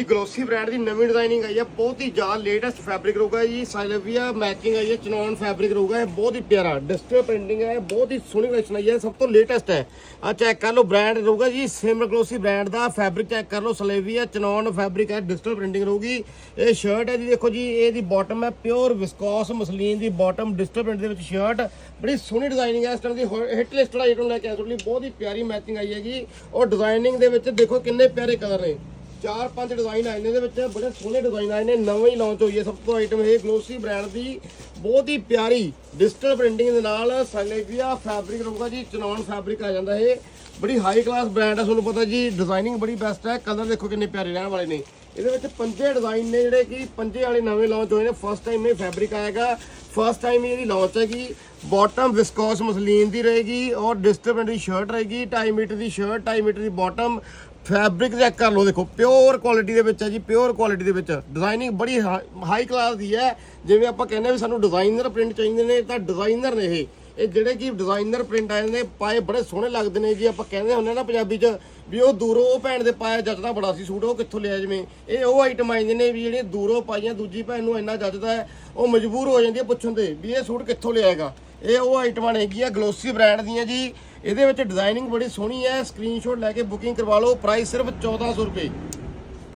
ਜੀ glossy brand ਦੀ ਨਵੀਂ designing ਆਈ ਹੈ ਬਹੁਤ ਹੀ ਜ਼ਿਆਦਾ ਲੇਟੈਸਟ ਫੈਬਰਿਕ ਰਹੂਗਾ ਜੀ ਸਾਈਲਵੀਆ ਮੈਚਿੰਗ ਆਈ ਹੈ ਚਨੌਨ ਫੈਬਰਿਕ ਰਹੂਗਾ ਇਹ ਬਹੁਤ ਹੀ ਪਿਆਰਾ ਡਿਜੀਟਲ ਪ੍ਰਿੰਟਿੰਗ ਹੈ ਬਹੁਤ ਹੀ ਸੋਹਣੀ ਕਲੈਕਸ਼ਨ ਆਈ ਹੈ ਸਭ ਤੋਂ ਲੇਟੈਸਟ ਹੈ ਆ ਚੈੱਕ ਕਰ ਲਓ ਬ੍ਰਾਂਡ ਰਹੂਗਾ ਜੀ ਸਿਮਰ ਗਲੋਸੀ ਬ੍ਰਾਂਡ ਦਾ ਫੈਬਰਿਕ ਚੈੱਕ ਕਰ ਲਓ ਸਲੇਵੀਆ ਚਨੌਨ ਫੈਬਰਿਕ ਹੈ ਡਿਜੀਟਲ ਪ੍ਰਿੰਟਿੰਗ ਰਹੂਗੀ ਇਹ ਸ਼ਰਟ ਹੈ ਜੀ, ਦੇਖੋ ਜੀ, ਇਹਦੀ ਬਾਟਮ ਹੈ ਪਿਓਰ ਵਿਸਕੋਸ ਮਸਲੀਨ ਦੀ ਬਾਟਮ ਡਿਜੀਟਲ ਪ੍ਰਿੰਟ ਦੇ ਵਿੱਚ ਸ਼ਰਟ ਬੜੀ ਸੋਹਣੀ ਡਿਜ਼ਾਈਨਿੰਗ ਹੈ ਇਸ ਤਰ੍ਹਾਂ ਦੀ ਹਿੱਟ ਲਿਸਟ ਆਈਟਮ ਲੈ ਕੇ ਆਇਆ, ਤੁਹਾਡੇ ਲਈ ਬਹੁਤ ਹੀ ਪਿਆਰੀ ਮੈਚਿੰਗ ਆਈ ਹੈਗੀ। ਔਰ ਡਿਜ਼ਾਈਨਿੰਗ ਦੇ ਵਿੱਚ ਦੇਖੋ ਕਿੰਨੇ ਪਿਆਰੇ ਕਲਰ ਨੇ। ਚਾਰ ਪੰਜ ਡਿਜ਼ਾਈਨ ਆਏ ਨੇ ਇਹਦੇ ਵਿੱਚ, ਬੜੇ ਸੋਹਣੇ ਡਿਜ਼ਾਈਨ ਆਏ ਨੇ, ਨਵੇਂ ਹੀ ਲਾਂਚ ਹੋਈ ਹੈ। ਸਭ ਤੋਂ ਆਈਟਮ ਇਹ ਗਲੋਸੀ ਬ੍ਰਾਂਡ ਦੀ, ਬਹੁਤ ਹੀ ਪਿਆਰੀ ਡਿਜੀਟਲ ਪ੍ਰਿੰਟਿੰਗ ਦੇ ਨਾਲ ਸਾਈਲੇਵੀਆ ਫੈਬਰਿਕ ਰਹੂਗਾ ਜੀ ਚਨੌਨ ਫੈਬਰਿਕ ਆ ਜਾਂਦਾ ਇਹ। ਬੜੀ ਹਾਈ ਕਲਾਸ ਬ੍ਰਾਂਡ ਹੈ ਤੁਹਾਨੂੰ ਪਤਾ ਜੀ ਡਿਜ਼ਾਈਨਿੰਗ ਬੜੀ ਬੈਸਟ ਹੈ। ਕਲਰ ਦੇਖੋ ਕਿੰਨੇ ਪਿਆਰੇ ਰਹਿਣ ਵਾਲੇ ਨੇ। ਇਹਦੇ ਵਿੱਚ ਪੰਜੇ ਡਿਜ਼ਾਈਨ ਨੇ ਜਿਹੜੇ ਕਿ ਪੰਜੇ ਵਾਲੇ ਨਵੇਂ ਲਾਂਚ ਹੋਏ ਨੇ। ਫਸਟ ਟਾਈਮ ਇਹ ਫੈਬਰਿਕ ਆਏਗਾ। ਫਸਟ ਟਾਈਮ ਇਹਦੀ ਲਾਂਚ ਹੈਗੀ। ਬਾਟਮ ਵਿਸਕੋਸ ਮਸਲੀਨ ਦੀ ਰਹੇਗੀ ਔਰ ਡਿਜੀਟਲ ਪ੍ਰਿੰਟ ਦੀ ਸ਼ਰਟ ਰਹੇਗੀ। 2.5 ਮੀਟਰ ਦੀ ਸ਼ਰਟ 2.5 ਮੀਟਰ ਦੀ ਬਾਟਮ ਫੈਬਰਿਕ ਚੈੱਕ ਕਰ ਲਓ ਦੇਖੋ। ਪਿਓਰ ਕੁਆਲਿਟੀ ਦੇ ਵਿੱਚ ਹੈ ਜੀ ਪਿਓਰ ਕੁਆਲਿਟੀ ਦੇ ਵਿੱਚ। ਡਿਜ਼ਾਈਨਿੰਗ ਬੜੀ ਹਾਈ ਕਲਾਸ ਦੀ ਹੈ। ਜਿਵੇਂ ਆਪਾਂ ਕਹਿੰਦੇ ਆ ਵੀ ਸਾਨੂੰ ਡਿਜ਼ਾਈਨਰ ਪ੍ਰਿੰਟ ਚਾਹੀਦੇ ਨੇ, ਤਾਂ ਡਿਜ਼ਾਈਨਰ ਨੇ ਇਹ। ਇਹ ਜਿਹੜੇ ਕਿ ਡਿਜ਼ਾਈਨਰ ਪ੍ਰਿੰਟ ਆਏ ਨੇ, ਪਾਏ ਬੜੇ ਸੋਹਣੇ ਲੱਗਦੇ ਨੇ ਜੀ, ਆਪਾਂ ਕਹਿੰਦੇ ਹੁੰਦੇ ਨਾ ਪੰਜਾਬੀ 'ਚ ਵੀ ਉਹ ਦੂਰੋਂ ਉਹ ਭੈਣ ਦੇ ਪਾਇਆ ਜੱਜਦਾ ਬੜਾ ਸੀ ਸੂਟ, ਉਹ ਕਿੱਥੋਂ ਲਿਆ ਜਿਵੇਂ? ਇਹ ਉਹ ਆਈਟਮ ਆਈਆਂ ਨੇ ਵੀ ਜਿਹੜੀਆਂ ਦੂਰੋਂ ਪਾਈਆਂ, ਦੂਜੀ ਭੈਣ ਨੂੰ ਇੰਨਾ ਜੱਜਦਾ ਹੈ, ਉਹ ਮਜਬੂਰ ਹੋ ਜਾਂਦੀ ਹੈ ਪੁੱਛਣ ਤੇ ਵੀ ਇਹ ਸੂਟ ਕਿੱਥੋਂ ਲਿਆਏਗਾ ਇਹ ਉਹ ਆਈਟਮਾਂ ਨੇ ਹੈਗੀਆਂ ਗਲੋਸੀ ਬ੍ਰਾਂਡ ਦੀਆਂ ਜੀ। ਇਹਦੇ ਵਿੱਚ ਡਿਜ਼ਾਈਨਿੰਗ ਬੜੀ ਸੋਹਣੀ ਹੈ ਸਕਰੀਨਸ਼ਾਟ ਲੈ ਕੇ ਬੁਕਿੰਗ ਕਰਵਾ ਲਓ ਪ੍ਰਾਈਸ ਸਿਰਫ 1400 ਰੁਪਏ।